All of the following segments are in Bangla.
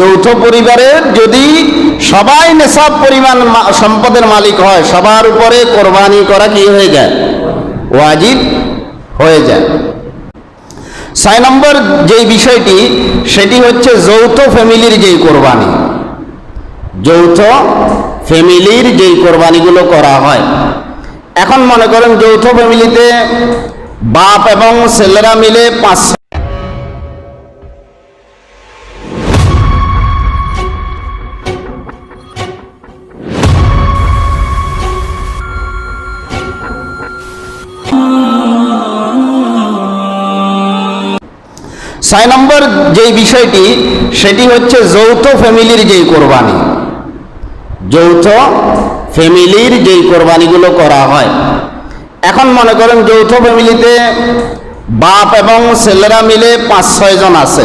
যৌথ পরিবারের যদি সবাই নেশাব পরিমাণ সম্পদের মালিক হয়, সবার উপরে কোরবানি করা কি হয়ে যায়? ওয়াজিব হয়ে যায়। ছয় নম্বর যেই বিষয়টি, সেটি হচ্ছে যৌথ ফ্যামিলির যেই কোরবানি। যৌথ ফ্যামিলির যেই কোরবানিগুলো করা হয়। এখন মনে করেন যৌথ ফ্যামিলিতে বাপ এবং ছেলেরা মিলে পাঁচ ছয় নম্বর যেই বিষয়টি, সেটি হচ্ছে যৌথ ফ্যামিলির যেই কোরবানি। যৌথ ফ্যামিলির যেই কোরবানিগুলো করা হয়। এখন মনে করেন যৌথ ফ্যামিলিতে বাপ এবং ছেলেরা মিলে পাঁচ, ছয় জন আছে।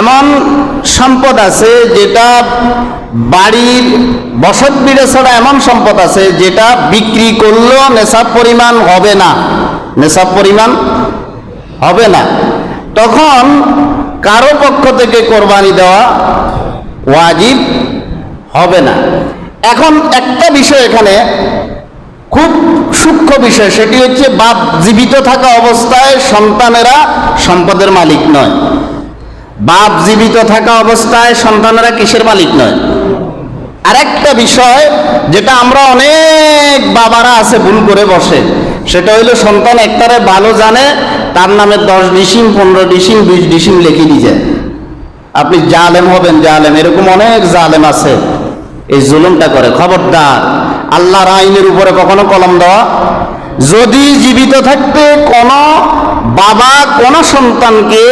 এমন সম্পদ আছে যেটা বাড়ির বসত বিড়ে ছাড়া এমন সম্পদ আছে যেটা বিক্রি করলেও নেশাব পরিমাণ হবে না। নেশাব পরিমাণ হবে না। তখন কারও পক্ষ থেকে কোরবানি দেওয়া ওয়াজিব হবে না। এখন একটা বিষয় এখানে খুব সূক্ষ্ম বিষয়, সেটি হচ্ছে বাপ জীবিত থাকা অবস্থায় সন্তানেরা সম্পদের মালিক নয়। বাপ জীবিত থাকা অবস্থায় সন্তানেরা কিসের মালিক নয়? আরেকটা বিষয়, যেটা আমরা অনেক বাবারা আছে ভুল করে বসে। সেটা হইল সন্তান একটারে ভালো জানে, তার নামে দশ ডিসিম, পনেরো ডিসিম, বিশ ডিসিম লিখে দিয়ে যায় আপনি জালেম হবেন, জালেম। এরকম অনেক জালেম আছে। এই জুলুমটা করে। খবরদার। আল্লাহর আইনের উপরে কখনো কলম দেওয়া। যদি জীবিত থাকতে কোনো বাবা, কোনো সন্তানকে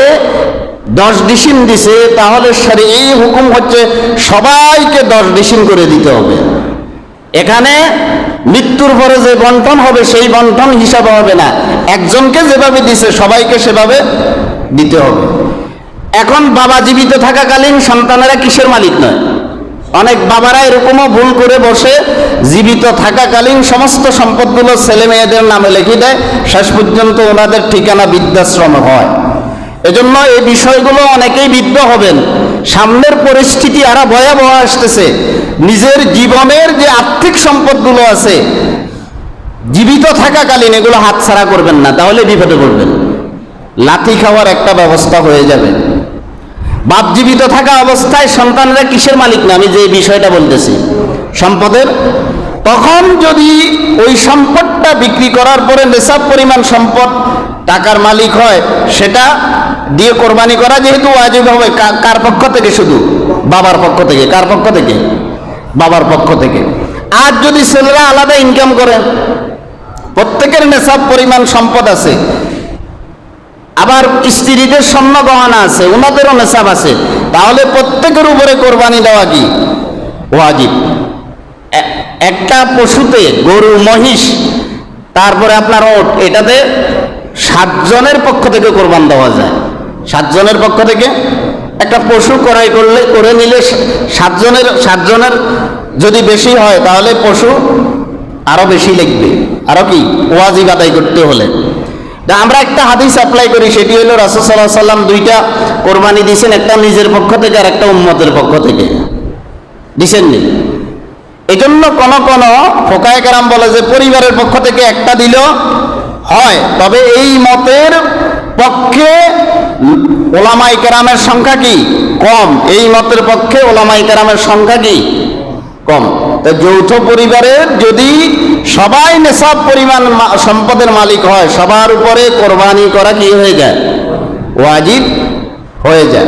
দশ ডিসিম দিছে, তাহলে সারি এই হুকুম হচ্ছে সবাইকে দশ ডিসিম করে দিতে হবে। এখানে মৃত্যুর পরে যে বন্টন হবে, সেই বন্টন হিসাবে হবে না। একজনকে যেভাবে দিছে, সবাইকে সেভাবে দিতে হবে। এখন বাবা জীবিত থাকাকালীন সন্তানেরা কিসের মালিক নয়? অনেক বাবারা এরকমও ভুল করে বসে জীবিত থাকাকালীন সমস্ত সম্পদগুলো ছেলে মেয়েদের নামে লিখে দেয়। শেষ পর্যন্ত ওনাদের ঠিকানা বৃদ্ধাশ্রম হয়। এজন্য এই বিষয়গুলো অনেকেই বিদ্ধ হবেন। সামনের পরিস্থিতি আরও ভয়াবহ আসতেছে। নিজের জীবনের যে আর্থিক সম্পদগুলো আছে, জীবিত থাকাকালীন এগুলো হাতছাড়া করবেন না, তাহলে বিপদে পড়বেন। লাথি খাওয়ার একটা ব্যবস্থা হয়ে যাবে। বাপ জীবিত থাকা অবস্থায় সন্তানরা কিসের মালিক না? আমি যে বিষয়টা বলতেছি। সম্পদের তখন যদি ওই সম্পদটা বিক্রি করার পরে নেশাব পরিমাণ সম্পদ টাকার মালিক হয়, সেটা দিয়ে কোরবানি করা যেহেতু ওয়াজিব হবে। কার পক্ষ থেকে শুধু? বাবার পক্ষ থেকে। কার পক্ষ থেকে? বাবার পক্ষ থেকে। আর যদি ছেলেরা আলাদা ইনকাম করে, প্রত্যেকের নেশাব পরিমাণ সম্পদ আছে। আবার স্ত্রীদের স্বর্ণ গহনা আছে ওনাদেরও নেশাব আছে। তাহলে প্রত্যেকের উপরে কোরবানি দেওয়া কি? ওয়াজিব। একটা পশুতে গরু, মহিষ, তারপরে আপনার ওট, এটাতে সাতজনের পক্ষ থেকে কোরবান দেওয়া যায়। সাতজনের পক্ষ থেকে একটা পশু ক্রয় করলে, করে নিলে সাতজনের সাতজনের যদি বেশি হয়, তাহলে পশু আরও বেশি লিখবে। আরও কি? ওয়াজিব আদায় করতে হলে। আমরা একটা হাদিস অ্যাপ্লাই করি, সেটি হলো রাসূল সাল্লাম দুইটা কোরবানি দিয়েছেন, একটা নিজের পক্ষ থেকে আর একটা উম্মতের পক্ষ থেকে। দিছেননি? এই জন্য কোন কোন ফোকায় কেরাম বলে যে পরিবারের পক্ষ থেকে একটা দিল হয়। তবে এই মতের পক্ষে ওলামাই কেরামের সংখ্যা কি? কম। এই মতের পক্ষে ওলামাই কেরামের সংখ্যা কি? কম। তো যৌথ পরিবারের যদি সবাই নেশাব পরিমাণ সম্পদের মালিক হয়, সবার উপরে কোরবানি করা কি হয়ে যায়? ওয়াজিব হয়ে যায়।